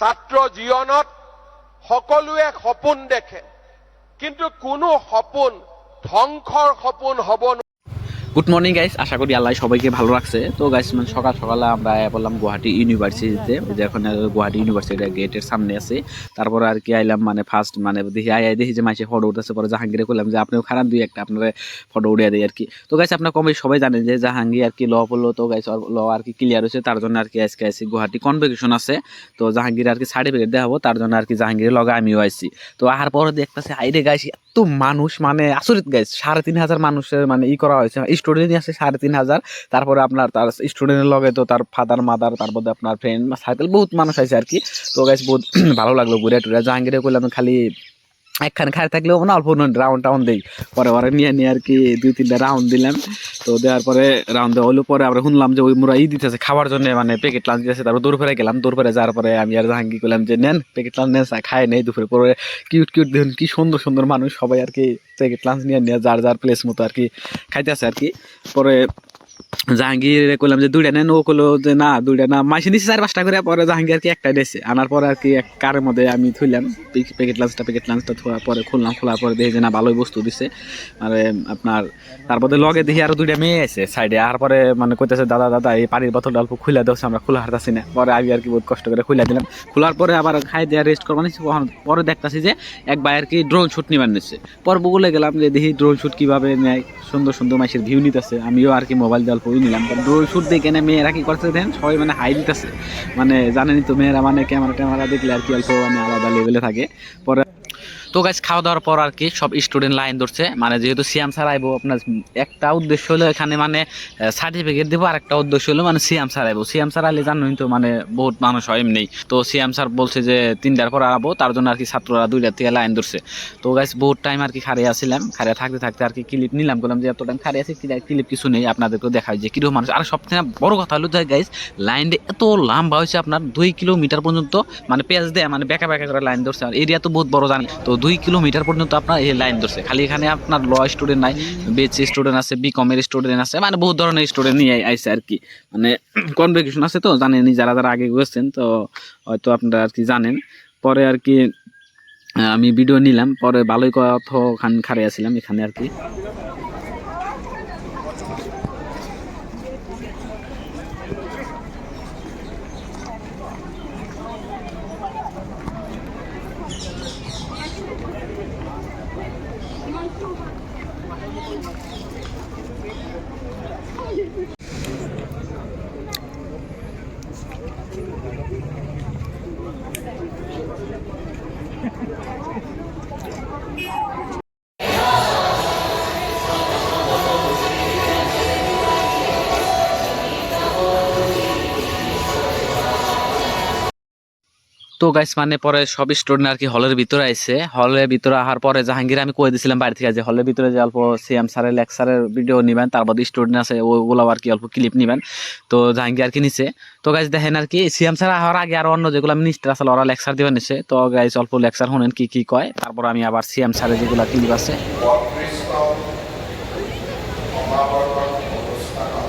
ছাত্ৰ জীৱনত সকলোৱে সপোন দেখে। কিন্তু কোনো সপোন ধ্বংসৰ সপোন হ'ব গুড মর্নিং গাইস আশা করি আল্লাহ সবাইকে ভালো রাখছে। তো গাইস মানে সকাল সকালে আমরা বললাম গুয়াহাটি ইউনিভার্সিটিতে। যে এখন গুয়াহাটি ইউনিভার্সিটির গেটের সামনে আছে। তারপরে আর কি আইলাম মানে ফার্স্ট মানে দেখি আই আই দেখি যে মাসে ফটো উঠেছে পরে জাহাঙ্গীরে করলাম যে, আপনিও খারাপ, দুই একটা আপনার ফটো উঠিয়ে দেয় আর কি। তো গাইস আপনার কমে সবাই জানেন যে জাহাঙ্গীর আর কি ল পড়ল। তো গাইস ল আর কি ক্লিয়ার হয়েছে। তার জন্য আর কি আজকে আইসি গুয়াহাটি কনভেকেশন আছে। তো, জাহাঙ্গীর আর কি সার্টিফিকেট দেওয়া হব তার জন্য আর কি জাহাঙ্গীরের লগে আমিও আইসি তো, আহার পরে দেখতেছি হাইরে গাইস এত মানুষ মানে আচরিত গাইজ সাড়ে তিন হাজার মানুষের মানে ই করা হয়েছে। স্টুডেন্ট আছে সাড়ে তিন হাজার। তারপরে আপনার তার স্টুডেন্টের লগে তো তার ফাদার মাদার তারপরে আপনার ফ্রেন্ড সার্কেল বহুত মানুষ আছে আর কি। তো গাইজ বহুত ভালো লাগল ঘুরে টুরে। জাহাঙ্গীরে করলাম খালি একখানে খাই থাকলেও না, অল্প রাউন্ড টাউন দেই। পরে পরে নিয়ে নিয়ে আর কি দুই তিনটা রাউন্ড দিলাম। তো দেওয়ার পরে রাউন্ড দেওয়া হলো, পরে আমরা শুনলাম যে ওই মোরা ই দিতেছে খাবার জন্য মানে প্যাকেট লাঞ্চ দিতেছে। তারপর দুপুরে গেলাম দুপুরে যাওয়ার পরে আমি আর জাহাঙ্গীর করলাম যে, নেন প্যাকেট লাঞ্চ নেন খায় নেই দুপুরে। পরে কিউট কিউট দেখুন, কি সুন্দর সুন্দর মানুষ সবাই আর কি প্যাকেট লাঞ্চ নিয়ে নিয়ে যার যার প্লেস মতো আর কি খাইতেছে আর কি। পরে জাহাঙ্গীর করলাম যে দুইটা নেন, ও করল যে না, দুইটা না। মাসে নিচ্ছে চার পাঁচটা করে পরে জাহাঙ্গীর আর কি একটা দিয়েছে আনার পরে আর কি এক কারের মধ্যে আমি থইলাম। প্যাকেট লাঞ্চটা প্যাকেট লাঞ্চটা থোয়ার পরে খুললাম। খোলার পরে দেখি যে না, ভালোই বস্তু দিছে। মানে আপনার তারপরে লগে দেখি আরও দুইটা মেয়ে আছে সাইডে। আর পরে মানে কইতেছে, দাদা দাদা, এই পানির বোতল অল্প খুলে দাও, আমরা খোলা হারতাছি না। পরে আমি আর কি বহুত কষ্ট করে খুলে দিলাম। খোলার পরে আবার খাই দিয়ে রেস্ট নিচ্ছি পরে দেখতাছি যে এক ভাই আর কি ড্রোন শুট নিবার নিচ্ছে পর বগুলে গেলাম যে, দেখি ড্রোন শুট কীভাবে নেয়? সুন্দর সুন্দর মাসের ভিউ নিতেছে। আমিও আর কি মোবাইল দিয়ে অল্প নিলাম। ড্রোন শুট দেখে মেয়েরা কি করছে দেন সবাই মানে হাই দিতেছে। মানে জানেনি তো মেয়েরা মানে ক্যামেরা ট্যামেরা দেখলে আর কি অল্প মানে আলাদা লেভেলে থাকে। পরে তো গাছ খাওয়া দাওয়ার পর আর কি সব স্টুডেন্ট লাইন ধরছে। মানে যেহেতু সিএম স্যার আইবো, আপনার একটা উদ্দেশ্য হলো এখানে মানে সার্টিফিকেট দেবো আর একটা উদ্দেশ্য হলো মানে সিএম স্যার আইবো। সিএম স্যার আইলে জানোই তো মানে বহুত মানুষ হয় এমনি। তো সিএম স্যার বলছে যে তিনটার পর আবো তার জন্য আর কি ছাত্ররা দুইটার থেকে লাইন ধরছে। তো গাছ বহুত টাইম আর কি খারিয়ে আসছিলাম খারিয়ে থাকতে থাকতে আর কি ক্লিপ নিলাম, বললাম যে এত টাইম খারিয়ে আছি ক্লিপ কিছু নেই, আপনাদেরকেও দেখাই যে কীরকম মানুষ। আর সবথেকে বড় কথা হলো যে গাইজ লাইনটা এত লম্বা হয়েছে আপনার দুই কিলোমিটার পর্যন্ত মানে পেঁয়াজ দেয় মানে বেঁকা বেঁকা করে লাইন ধরছে। আর এরিয়া তো বহুত বড় জানি। তো দুই কিলোমিটার পর্যন্ত আপনার এই লাইন ধরছে। খালি এখানে আপনার ল স্টুডেন্ট নাই বেচ স্টুডেন্ট আছে বি কমের স্টুডেন্ট আছে মানে বহু ধরনের স্টুডেন্ট নিয়ে আইসে আর কি। মানে কনভেকেশন আছে তো, জানেনি যারা যারা আগে গেছেন তো হয়তো আপনারা আর কি জানেন। পরে আর কি আমি ভিডিও নিলাম, পরে ভালোই কথা খান খারে এখানে আর কি। তো গাইস মানে পরে সব স্টুডেন্ট আর কি হলের ভিতরে আইছে। হলের ভিতরে আসার পরে জাহাঙ্গীর আমি কয়ে দিছিলাম বাড়ি থেকে যে হলের ভিতরে যে অল্প সিএম স্যারের লেকচারের ভিডিও নিবেন তারপর স্টুডেন্ট আছে ওগুলো আর কি অল্প ক্লিপ নিবেন। তো জাহাঙ্গীর আর কি নিছে। তো গাইস দেখেন আর কি সিএম স্যার আসার আগে আর অন্য যেগুলো মিনিস্টার আসলে ওরা লেকচার দিবেন নিছে। তো গাইস অল্প লেকচার শুনেন কি কি কয়। তারপর আমি আবার সিএম স্যারের যেগুলো ক্লিপ আছে। বত্ৰিছতম সমাৱৰ্তন অনুষ্ঠানত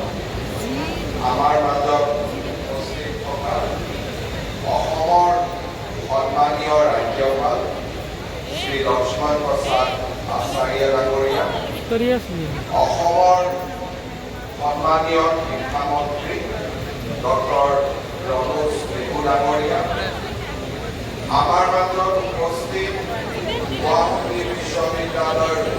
আমাৰ মাজত উপস্থিত থকা অসমৰ সন্মানীয় ৰাজ্যপাল শ্ৰী লক্ষ্মণ প্ৰসাদ অসমৰ সন্মানীয় শিক্ষামন্ত্ৰী ডক্টৰ ৰনোজ পেগু ডাঙৰীয়া আমাৰ মাজত উপস্থিত গুৱাহাটী বিশ্ববিদ্যালয়ৰ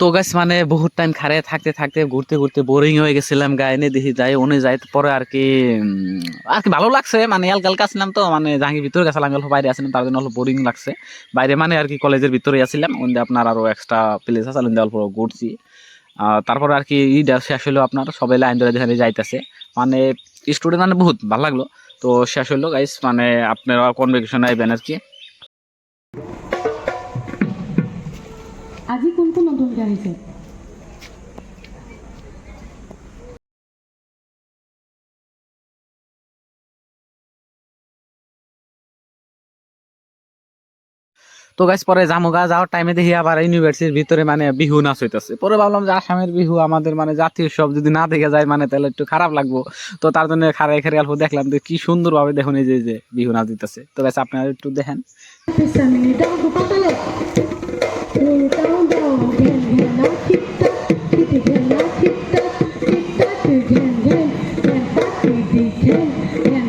তো গাছ মানে বহুত টাইম খারে থাকতে থাকতে ঘুরতে ঘুরতে বোরিং হয়ে গেছিলাম গায়ে দেখি যাই উনি যাই পরে আর কি আর কি ভালো লাগছে মানে হালকা আসলাম তো মানে জাহাঙ্গীর ভিতরে গেছিলাম অল্প বাইরে আসলাম তার জন্য অল্প বোরিং লাগছে। বাইরে মানে আর কি কলেজের ভিতরে আসছিলাম ওই আপনার আরও এক্সট্রা প্লেস আছে ওই অল্প ঘুরছি। তারপরে আর কি ইটা শেষ হলো আপনার, সবাই লাইন ধরে যেখানে যাইতেছে। মানে স্টুডেন্ট মানে বহুত, ভালো লাগল। তো শেষ হলো গাইস মানে আপনারা কনভেকেশন আইবেন আর কি? নতুনকৈ আহিছে তো গাছ পরে জামুগা যাওয়ার টাইমে দেখি আবার ইউনিভার্সিটির ভিতরে মানে বিহু নাচ হইতেছে। পরে ভাবলাম যে আসামের বিহু আমাদের মানে জাতীয় উৎসব যদি না দেখে যায় মানে তাহলে একটু খারাপ লাগবো। তো তার জন্য খারাই খারে অল্প দেখলাম যে কি সুন্দর ভাবে দেখুন এই যে যে বিহু নাচ দিতেছে। তো গাছ আপনারা একটু দেখেন। Pisang